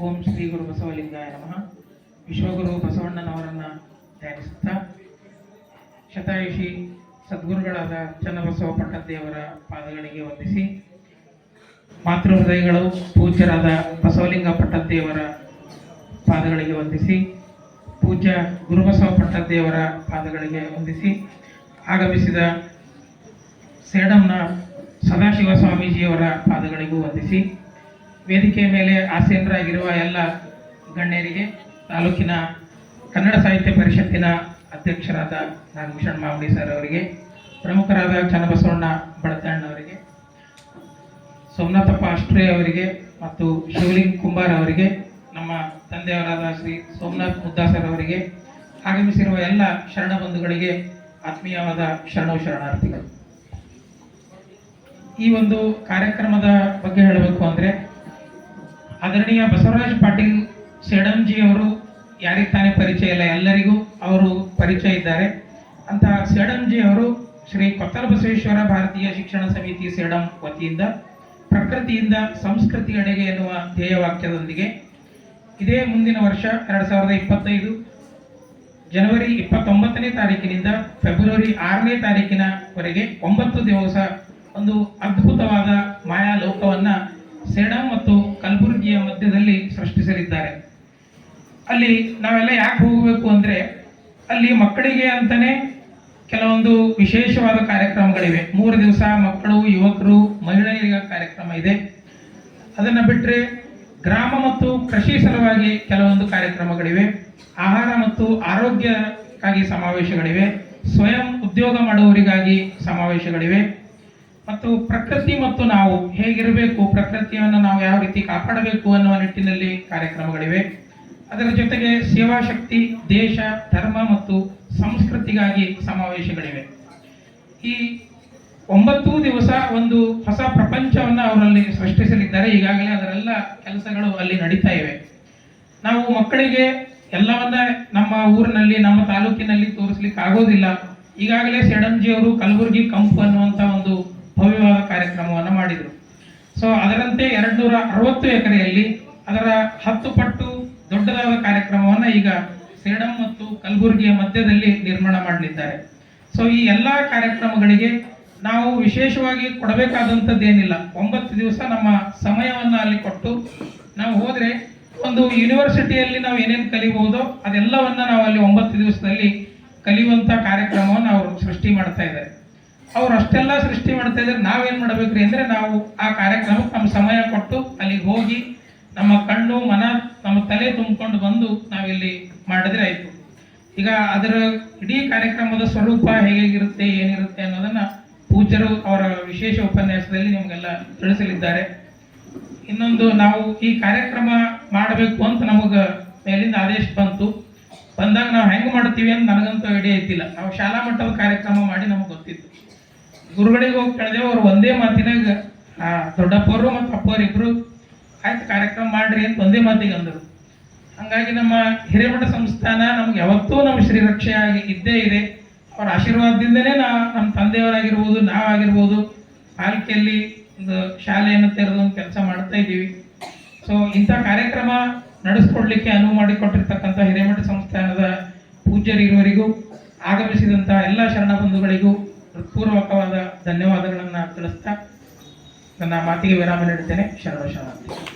ಓಂ ಶ್ರೀ ಗುರು ಬಸವಲಿಂಗಾಯ ನಮಃ. ವಿಶ್ವಗುರು ಬಸವಣ್ಣನವರನ್ನು ಧ್ಯಾನಿಸುತ್ತಾ ಶತಾಯುಷಿ ಸದ್ಗುರುಗಳಾದ ಚನ್ನಬಸವ ಪಟ್ಟದೇವರ ಪಾದಗಳಿಗೆ ವಂದಿಸಿ ಮಾತೃ ಹೃದಯಗಳು ಪೂಜ್ಯರಾದ ಬಸವಲಿಂಗ ಪಟ್ಟದೇವರ ಪಾದಗಳಿಗೆ ವಂದಿಸಿ ಪೂಜ್ಯ ಗುರುಬಸವ ಪಟ್ಟದೇವರ ಪಾದಗಳಿಗೆ ವಂದಿಸಿ ಆಗಮಿಸಿದ ಸೇಡಂನ ಸದಾಶಿವ ಸ್ವಾಮೀಜಿಯವರ ಪಾದಗಳಿಗೂ ವಂದಿಸಿ ವೇದಿಕೆಯ ಮೇಲೆ ಆಸೀನರಾಗಿರುವ ಎಲ್ಲ ಗಣ್ಯರಿಗೆ ತಾಲೂಕಿನ ಕನ್ನಡ ಸಾಹಿತ್ಯ ಪರಿಷತ್ತಿನ ಅಧ್ಯಕ್ಷರಾದ ನಾಗಭೂಷಣ್ ಮಾವಡಿ ಸರ್ ಅವರಿಗೆ, ಪ್ರಮುಖರಾದ ಚನ್ನಬಸವಣ್ಣ ಬಡತಣ್ಣವರಿಗೆ ಸೋಮನಾಥಪ್ಪ ಅಷ್ಟ್ರೇ ಅವರಿಗೆ ಮತ್ತು ಶಿವಲಿಂಗ್ ಕುಂಬಾರ್ ಅವರಿಗೆ, ನಮ್ಮ ತಂದೆಯವರಾದ ಶ್ರೀ ಸೋಮನಾಥ್ ಮುದ್ದಾಸರ್ ಅವರಿಗೆ, ಆಗಮಿಸಿರುವ ಎಲ್ಲ ಶರಣ ಬಂಧುಗಳಿಗೆ ಆತ್ಮೀಯವಾದ ಶರಣು ಶರಣಾರ್ಥಿಗಳು. ಈ ಒಂದು ಕಾರ್ಯಕ್ರಮದ ಬಗ್ಗೆ ಹೇಳಬೇಕು ಅಂದ್ರೆ ಆದರಣೀಯ ಬಸವರಾಜ್ ಪಾಟೀಲ್ ಸೇಡಂಜಿ ಅವರು ಯಾರಿಗೆ ತಾನೇ ಪರಿಚಯ ಇಲ್ಲ, ಎಲ್ಲರಿಗೂ ಅವರು ಪರಿಚಯ ಇದ್ದಾರೆ. ಅಂತ ಸೇಡಂಜಿ ಅವರು ಶ್ರೀ ಕೊತ್ತಲ ಬಸವೇಶ್ವರ ಭಾರತೀಯ ಶಿಕ್ಷಣ ಸಮಿತಿ ಸೇಡಂ ವತಿಯಿಂದ ಪ್ರಕೃತಿಯಿಂದ ಸಂಸ್ಕೃತಿಯೆಡೆಗೆ ಎನ್ನುವ ಧ್ಯೇಯವಾಕ್ಯದೊಂದಿಗೆ ಇದೇ ಮುಂದಿನ ವರ್ಷ ಎರಡು ಸಾವಿರದ ಇಪ್ಪತ್ತೈದು ಜನವರಿ ಇಪ್ಪತ್ತೊಂಬತ್ತನೇ ತಾರೀಕಿನಿಂದ ಫೆಬ್ರವರಿ ಆರನೇ ತಾರೀಕಿನವರೆಗೆ ಒಂಬತ್ತು ದಿವಸ ಒಂದು ಅದ್ಭುತವಾದ ಮಾಯಾ ಲೋಕವನ್ನು ಸೇಡಂ ಮಧ್ಯದಲ್ಲಿ ಸೃಷ್ಟಿಸಲಿದ್ದಾರೆ. ಅಲ್ಲಿ ನಾವೆಲ್ಲ ಯಾಕೆ ಹೋಗಬೇಕು ಅಂದರೆ, ಅಲ್ಲಿ ಮಕ್ಕಳಿಗೆ ಅಂತಲೇ ಕೆಲವೊಂದು ವಿಶೇಷವಾದ ಕಾರ್ಯಕ್ರಮಗಳಿವೆ. ಮೂರು ದಿವಸ ಮಕ್ಕಳು, ಯುವಕರು, ಮಹಿಳೆಯರಿಗೆ ಕಾರ್ಯಕ್ರಮ ಇದೆ. ಅದನ್ನು ಬಿಟ್ಟರೆ ಗ್ರಾಮ ಮತ್ತು ಕೃಷಿ ಸಲುವಾಗಿ ಕೆಲವೊಂದು ಕಾರ್ಯಕ್ರಮಗಳಿವೆ. ಆಹಾರ ಮತ್ತು ಆರೋಗ್ಯಕ್ಕಾಗಿ ಸಮಾವೇಶಗಳಿವೆ. ಸ್ವಯಂ ಉದ್ಯೋಗ ಮಾಡುವವರಿಗಾಗಿ ಸಮಾವೇಶಗಳಿವೆ. ಮತ್ತು ಪ್ರಕೃತಿ ಮತ್ತು ನಾವು ಹೇಗಿರಬೇಕು, ಪ್ರಕೃತಿಯನ್ನು ನಾವು ಯಾವ ರೀತಿ ಕಾಪಾಡಬೇಕು ಅನ್ನುವ ನಿಟ್ಟಿನಲ್ಲಿ ಕಾರ್ಯಕ್ರಮಗಳಿವೆ. ಅದರ ಜೊತೆಗೆ ಸೇವಾ ಶಕ್ತಿ ದೇಶ, ಧರ್ಮ ಮತ್ತು ಸಂಸ್ಕೃತಿಗಾಗಿ ಸಮಾವೇಶಗಳಿವೆ. ಈ ಒಂಬತ್ತು ದಿವಸ ಒಂದು ಹೊಸ ಪ್ರಪಂಚವನ್ನು ಅವರಲ್ಲಿ ಸೃಷ್ಟಿಸಲಿದ್ದಾರೆ. ಈಗಾಗಲೇ ಅದರೆಲ್ಲ ಕೆಲಸಗಳು ಅಲ್ಲಿ ನಡೀತಾ ಇವೆ. ನಾವು ಮಕ್ಕಳಿಗೆ ಎಲ್ಲವನ್ನ ನಮ್ಮ ಊರಿನಲ್ಲಿ, ನಮ್ಮ ತಾಲೂಕಿನಲ್ಲಿ ತೋರಿಸ್ಲಿಕ್ಕೆ ಆಗೋದಿಲ್ಲ ಈಗಾಗಲೇ ಸೆಡಂಜಿ ಅವರು ಕಲಬುರಗಿ ಕಂಪು ಅನ್ನುವಂತ ಒಂದು ಭವ್ಯವಾದ ಕಾರ್ಯಕ್ರಮವನ್ನು ಮಾಡಿದರು. ಸೊ ಅದರಂತೆ ಎರಡು ನೂರ ಅರವತ್ತು ಎಕರೆಯಲ್ಲಿ ಅದರ ಹತ್ತು ಪಟ್ಟು ದೊಡ್ಡದಾದ ಕಾರ್ಯಕ್ರಮವನ್ನು ಈಗ ಸೇಡಂ ಮತ್ತು ಕಲಬುರಗಿಯ ಮಧ್ಯದಲ್ಲಿ ನಿರ್ಮಾಣ ಮಾಡಲಿದ್ದಾರೆ. ಸೊ ಈ ಎಲ್ಲ ಕಾರ್ಯಕ್ರಮಗಳಿಗೆ ನಾವು ವಿಶೇಷವಾಗಿ ಕೊಡಬೇಕಾದಂಥದ್ದು ಏನಿಲ್ಲ ಒಂಬತ್ತು ದಿವಸ ನಮ್ಮ ಸಮಯವನ್ನು ಅಲ್ಲಿ ಕೊಟ್ಟು ನಾವು ಹೋದರೆ ಒಂದು ಯೂನಿವರ್ಸಿಟಿಯಲ್ಲಿ ನಾವು ಏನೇನು ಕಲಿಬಹುದೋ ಅದೆಲ್ಲವನ್ನ ನಾವು ಅಲ್ಲಿ ಒಂಬತ್ತು ದಿವಸದಲ್ಲಿ ಕಲಿಯುವಂತ ಕಾರ್ಯಕ್ರಮವನ್ನು ಅವರು ಸೃಷ್ಟಿ ಮಾಡ್ತಾ ಇದ್ದಾರೆ. ಅವ್ರು ಅಷ್ಟೆಲ್ಲ ಸೃಷ್ಟಿ ಮಾಡ್ತಾ ಇದ್ದಾರೆ. ನಾವೇನ್ ಮಾಡ್ಬೇಕ್ರಿ ಅಂದ್ರೆ ನಾವು ಆ ಕಾರ್ಯಕ್ರಮಕ್ಕೆ ನಮ್ಮ ಸಮಯ ಕೊಟ್ಟು ಅಲ್ಲಿಗೆ ಹೋಗಿ ನಮ್ಮ ಕಣ್ಣು, ಮನ, ನಮ್ಮ ತಲೆ ತುಂಬಿಕೊಂಡು ಬಂದು ನಾವಿಲ್ಲಿ ಮಾಡಿದ್ರೆ ಆಯ್ತು. ಈಗ ಅದರ ಇಡೀ ಕಾರ್ಯಕ್ರಮದ ಸ್ವರೂಪ ಹೇಗಿರುತ್ತೆ, ಏನಿರುತ್ತೆ ಅನ್ನೋದನ್ನ ಪೂಜ್ಯರು ಅವರ ವಿಶೇಷ ಉಪನ್ಯಾಸದಲ್ಲಿ ನಿಮಗೆಲ್ಲ ತಿಳಿಸಲಿದ್ದಾರೆ. ಇನ್ನೊಂದು, ನಾವು ಈ ಕಾರ್ಯಕ್ರಮ ಮಾಡಬೇಕು ಅಂತ ನಮಗೆ ಮೇಲಿಂದ ಆದೇಶ ಬಂತು. ಬಂದಾಗ ನಾವು ಹೆಂಗೆ ಮಾಡ್ತೀವಿ ಅಂತ ನನಗಂತೂ ಐಡಿಯಾ ಇದ್ದಿಲ್ಲ. ನಾವು ಶಾಲಾ ಮಟ್ಟದ ಕಾರ್ಯಕ್ರಮ ಮಾಡಿ ನಮಗೆ ಗೊತ್ತಿತ್ತು. ಗುರುಗಳಿಗೆ ಹೋಗಿ ಕೇಳಿದೆವು, ಅವ್ರು ಒಂದೇ ಮಾತಿನಾಗ ದೊಡ್ಡಪ್ಪವರು ಮತ್ತು ಅಪ್ಪವ್ರು ಇಬ್ರು, ಆಯ್ತು ಕಾರ್ಯಕ್ರಮ ಮಾಡ್ರಿ ಅಂತ ಒಂದೇ ಮಾತಿಗೆ ಅಂದರು. ಹಂಗಾಗಿ ನಮ್ಮ ಹಿರೇಮಠ ಸಂಸ್ಥಾನ ನಮ್ಗೆ ಯಾವತ್ತೂ ನಮ್ಮ ಶ್ರೀರಕ್ಷೆಯಾಗಿ ಇದ್ದೇ ಇದೆ. ಅವರ ಆಶೀರ್ವಾದದಿಂದನೇ ನಾ, ನಮ್ಮ ತಂದೆಯವರಾಗಿರ್ಬೋದು, ನಾವಾಗಿರ್ಬೋದು, ಪಾಲಿಕೆಯಲ್ಲಿ ಒಂದು ಶಾಲೆಯನ್ನು ತೆರೆದು ಒಂದು ಕೆಲಸ ಮಾಡ್ತಾ ಇದ್ದೀವಿ. ಸೊ ಇಂಥ ಕಾರ್ಯಕ್ರಮ ನಡೆಸ್ಕೊಡ್ಲಿಕ್ಕೆ ಅನುವು ಮಾಡಿಕೊಟ್ಟಿರ್ತಕ್ಕಂಥ ಹಿರೇಮಠ ಸಂಸ್ಥಾನದ ಪೂಜ್ಯರಿರುವರಿಗೂ ಆಗಮಿಸಿದಂಥ ಎಲ್ಲ ಶರಣ ಬಂಧುಗಳಿಗೂ ಹೃತ್ಪೂರ್ವಕವಾದ ಧನ್ಯವಾದಗಳನ್ನು ತಿಳಿಸ್ತಾ ನನ್ನ ಮಾತಿಗೆ ವಿರಾಮ ನೀಡುತ್ತೇನೆ. ಶರಣ ಶರಣಾರ್ಥಿ.